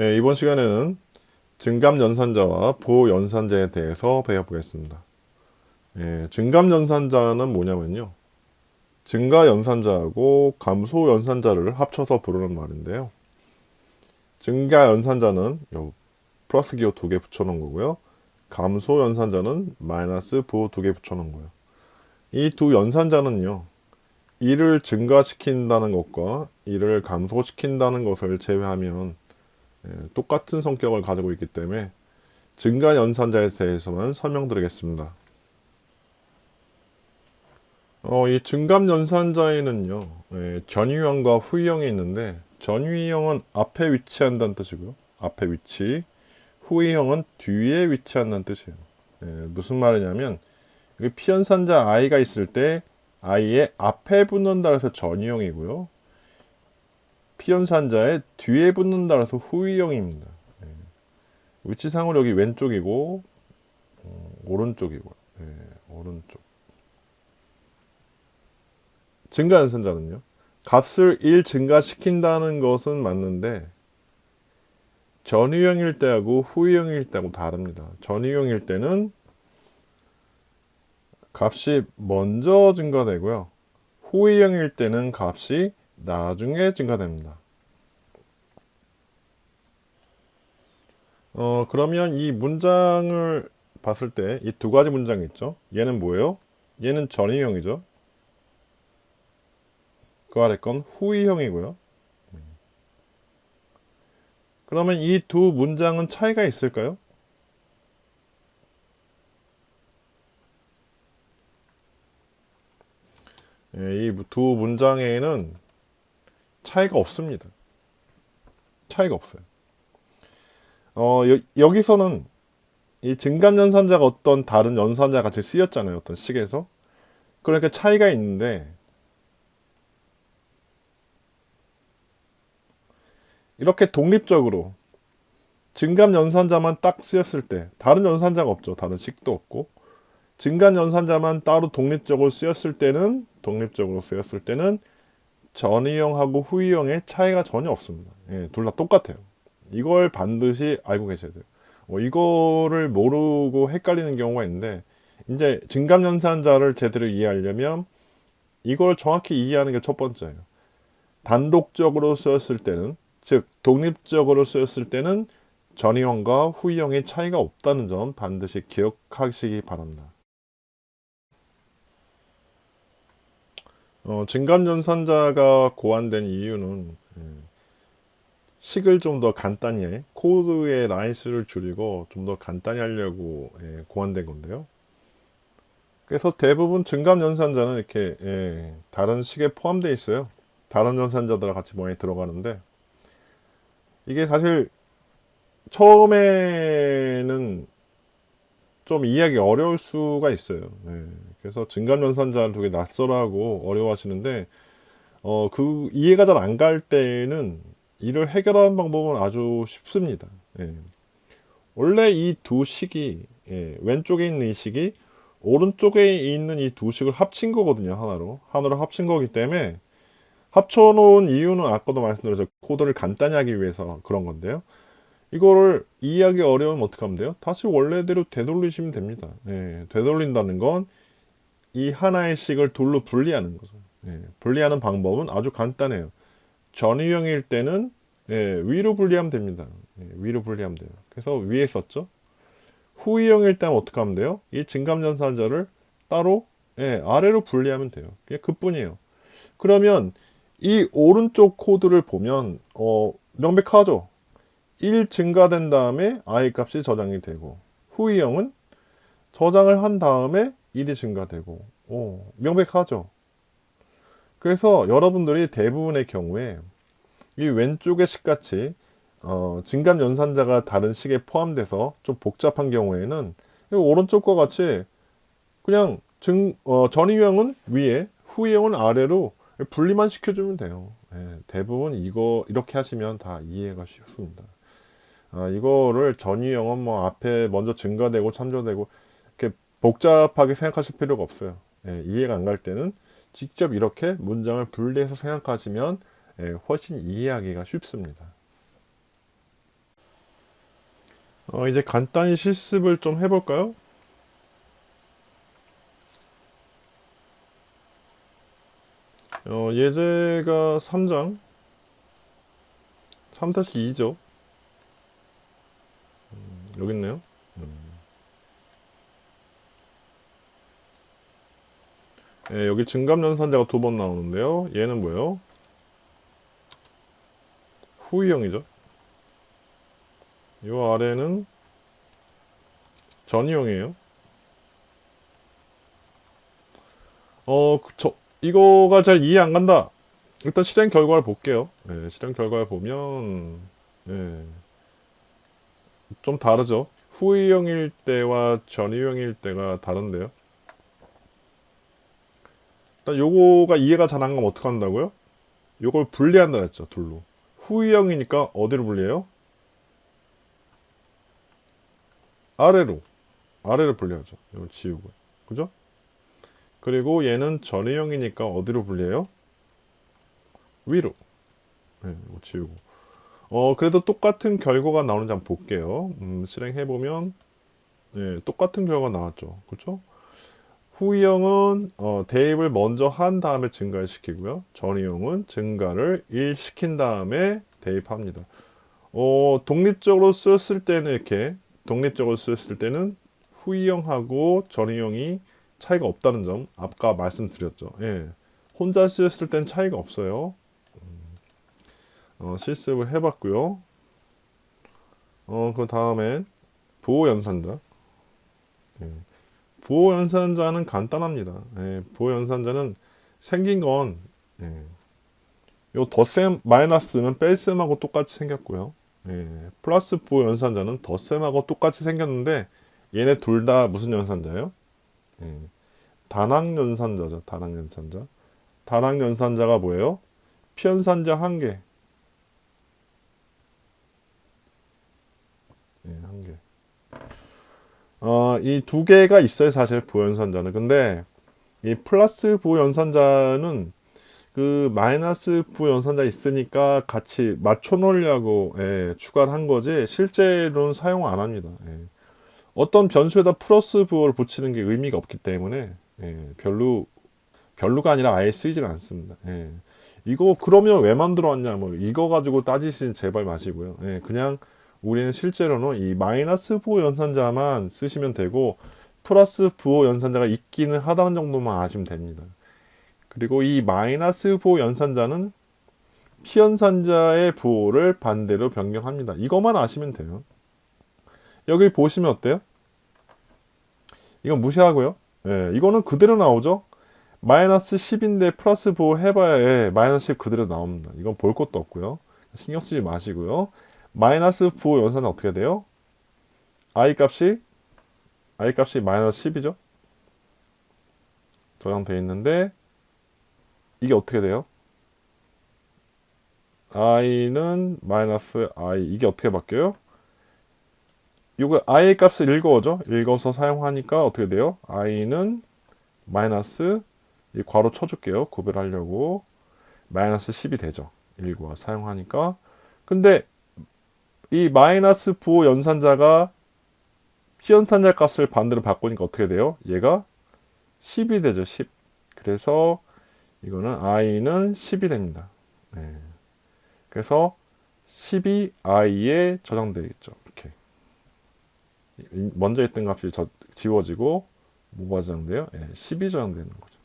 예, 이번 시간에는 증감연산자와 보연산자에 대해서 배워보겠습니다. 예, 증감연산자는 뭐냐면요. 증가연산자하고 감소연산자를 합쳐서 부르는 말인데요. 증가연산자는 요 플러스 기호 두 개 붙여놓은 거고요. 감소연산자는 마이너스 부호 두 개 붙여놓은 거예요. 이 두 연산자는요. 이를 증가시킨다는 것과 이를 감소시킨다는 것을 제외하면 예, 똑같은 성격을 가지고 있기 때문에 증가 연산자에 대해서만 설명드리겠습니다. 어, 이 증감 연산자에는요, 예, 전위형과 후위형이 있는데, 전위형은 앞에 위치한다는 뜻이고요. 앞에 위치. 후위형은 뒤에 위치한다는 뜻이에요. 예, 무슨 말이냐면, 피연산자 i가 있을 때, i의 앞에 붙는다 해서 전위형이고요. 피연산자의 뒤에 붙는다 해서 후위형입니다. 예. 위치상으로 여기 왼쪽이고, 어, 오른쪽이고요. 예, 오른쪽. 증가 연산자는요. 값을 1 증가시킨다는 것은 맞는데 전위형일 때하고 후위형일 때하고 다릅니다. 전위형일 때는 값이 먼저 증가되고요. 후위형일 때는 값이 나중에 증가됩니다. 어, 그러면 이 문장을 봤을 때 이 두 가지 문장이 있죠. 얘는 뭐예요? 얘는 전위형이죠. 그 아래 건 후위형이고요. 그러면 이 두 문장은 차이가 있을까요? 예, 이두 문장에는 차이가 없습니다. 차이가 없어요. 어, 여, 여기서는 이 증감 연산자가 어떤 다른 연산자 같이 쓰였잖아요. 어떤 식에서. 그러니까 차이가 있는데 이렇게 독립적으로 증감 연산자만 딱 쓰였을 때 다른 연산자가 없죠. 다른 식도 없고 증감 연산자만 따로 독립적으로 쓰였을 때는 독립적으로 쓰였을 때는 전위형하고 후위형의 차이가 전혀 없습니다. 예, 둘 다 똑같아요. 이걸 반드시 알고 계셔야 돼요. 뭐 이거를 모르고 헷갈리는 경우가 있는데 이제 증감 연산자를 제대로 이해하려면 이걸 정확히 이해하는 게 첫 번째예요. 단독적으로 쓰였을 때는 즉 독립적으로 쓰였을 때는 전위형과 후위형의 차이가 없다는 점 반드시 기억하시기 바랍니다. 어, 증감연산자가 고안된 이유는 예, 식을 좀 더 간단히 코드의 라인 수를 줄이고 좀 더 간단히 하려고 예, 고안된 건데요. 그래서 대부분 증감 연산자는 이렇게 예, 다른 식에 포함되어 있어요. 다른 연산자들과 같이 많이 들어가는데 이게 사실 처음에는 좀 이해하기 어려울 수가 있어요. 네. 그래서 증감연산자를 되게 낯설어하고 어려워하시는데 어, 그 이해가 잘 안 갈 때는 이를 해결하는 방법은 아주 쉽습니다. 예. 원래 이 두 식이 예, 왼쪽에 있는 이 식이 오른쪽에 있는 이 두 식을 합친 거거든요 하나로 하나로 합친 거기 때문에 합쳐놓은 이유는 아까도 말씀드렸죠 코드를 간단히 하기 위해서 그런 건데요 이거를 이해하기 어려우면 어떻게 하면 돼요? 다시 원래대로 되돌리시면 됩니다. 예, 되돌린다는 건 이 하나의 식을 둘로 분리하는 거죠. 예, 분리하는 방법은 아주 간단해요. 전위형일 때는 예, 위로 분리하면 됩니다. 예, 위로 분리하면 돼요. 그래서 위에 썼죠. 후위형일 때는 어떻게 하면 돼요? 이 증감연산자를 따로 예, 아래로 분리하면 돼요. 그게 그뿐이에요. 그러면 이 오른쪽 코드를 보면 어, 명백하죠. 1 증가된 다음에 i 값이 저장이 되고 후위형은 저장을 한 다음에 1이 증가되고 오, 명백하죠. 그래서 여러분들이 대부분의 경우에 이 왼쪽의 식같이 어, 증감 연산자가 다른 식에 포함돼서 좀 복잡한 경우에는 오른쪽과 같이 그냥 증, 어, 전위형은 위에 후위형은 아래로 분리만 시켜주면 돼요. 예, 대부분 이거 이렇게 하시면 다 이해가 쉽습니다. 아, 이거를 전위형은 뭐 앞에 먼저 증가되고 참조되고 복잡하게 생각하실 필요가 없어요. 예, 이해가 안 갈 때는 직접 이렇게 문장을 분리해서 생각하시면 예, 훨씬 이해하기가 쉽습니다. 어, 이제 간단히 실습을 좀 해볼까요? 어, 예제가 3장 3-2죠. 음, 여기 있네요. 예, 여기 증감연산자가 두 번 나오는데요. 얘는 뭐예요? 후이형이죠. 이 아래는 전이형이에요. 어, 그, 저, 이거가 잘 이해 안 간다. 일단 실행 결과를 볼게요. 예, 실행 결과를 보면, 예, 좀 다르죠. 후이형일 때와 전이형일 때가 다른데요. 요거가 이해가 잘 안 가면 어떻게 한다고요? 요걸 분리한다 했죠, 둘로. 후이형이니까 어디로 분리해요? 아래로. 아래로 분리하죠. 이걸 지우고. 그죠? 그리고 얘는 전해형이니까 어디로 분리해요? 위로. 네, 이거 지우고. 어, 그래도 똑같은 결과가 나오는지 한번 볼게요. 음, 실행해보면, 예, 똑같은 결과가 나왔죠. 그쵸? 후이형은 어, 대입을 먼저 한 다음에 증가를 시키고요. 전이형은 증가를 1 시킨 다음에 대입합니다. 어, 독립적으로 쓰였을 때는 이렇게 독립적으로 쓰였을 때는 후이형하고 전이형이 차이가 없다는 점 아까 말씀드렸죠. 예. 혼자 쓰였을 땐 차이가 없어요. 음, 어, 실습을 해봤고요. 어, 그 다음엔 부호 연산자. 예. 부호 연산자는 간단합니다. 예, 부호 연산자는 생긴 건 예, 요 덧셈 마이너스는 뺄셈하고 똑같이 생겼고요. 예, 플러스 부호 연산자는 덧셈하고 똑같이 생겼는데 얘네 둘 다 무슨 연산자예요? 예, 단항 연산자죠. 단항 연산자. 단항 연산자가 뭐예요? 피연산자 한 개. 예, 한 개. 어, 이 두 개가 있어요, 사실 부연산자는. 근데 이 플러스 부연산자는 그 마이너스 부연산자 있으니까 같이 맞춰 놓으려고 예, 추가를 한 거지 실제로는 사용 안 합니다. 예. 어떤 변수에다 플러스 부호를 붙이는 게 의미가 없기 때문에 예, 별로 별로가 아니라 아예 쓰이질 않습니다. 예. 이거 그러면 왜 만들어 왔냐 뭐 이거 가지고 따지시는 제발 마시고요. 예, 그냥 우리는 실제로는 이 마이너스 부호 연산자만 쓰시면 되고 플러스 부호 연산자가 있기는 하다는 정도만 아시면 됩니다. 그리고 이 마이너스 부호 연산자는 피연산자의 부호를 반대로 변경합니다. 이것만 아시면 돼요. 여기 보시면 어때요? 이건 무시하고요. 예, 이거는 그대로 나오죠. 마이너스 10인데 플러스 부호 해봐야 예, 마이너스 10 그대로 나옵니다. 이건 볼 것도 없고요. 신경 쓰지 마시고요. 마이너스 부호 연산은 어떻게 돼요? i 값이 i 값이 마이너스 10이죠. 저장되어 있는데 이게 어떻게 돼요? i는 마이너스 i 이게 어떻게 바뀌어요? 이거 i의 값을 읽어오죠. 읽어서 사용하니까 어떻게 돼요? i는 마이너스 이 괄호 쳐줄게요. 구별하려고 마이너스 10이 되죠. 읽어 사용하니까 근데 이 마이너스 부호 연산자가 피연산자 값을 반대로 바꾸니까 어떻게 돼요? 얘가 10이 되죠. 10. 그래서 이거는 i는 10이 됩니다. 네. 그래서 10이 i에 저장되겠죠. 이렇게. 먼저 있던 값이 저, 지워지고 뭐가 저장돼요? 네, 10이 저장되는 거죠.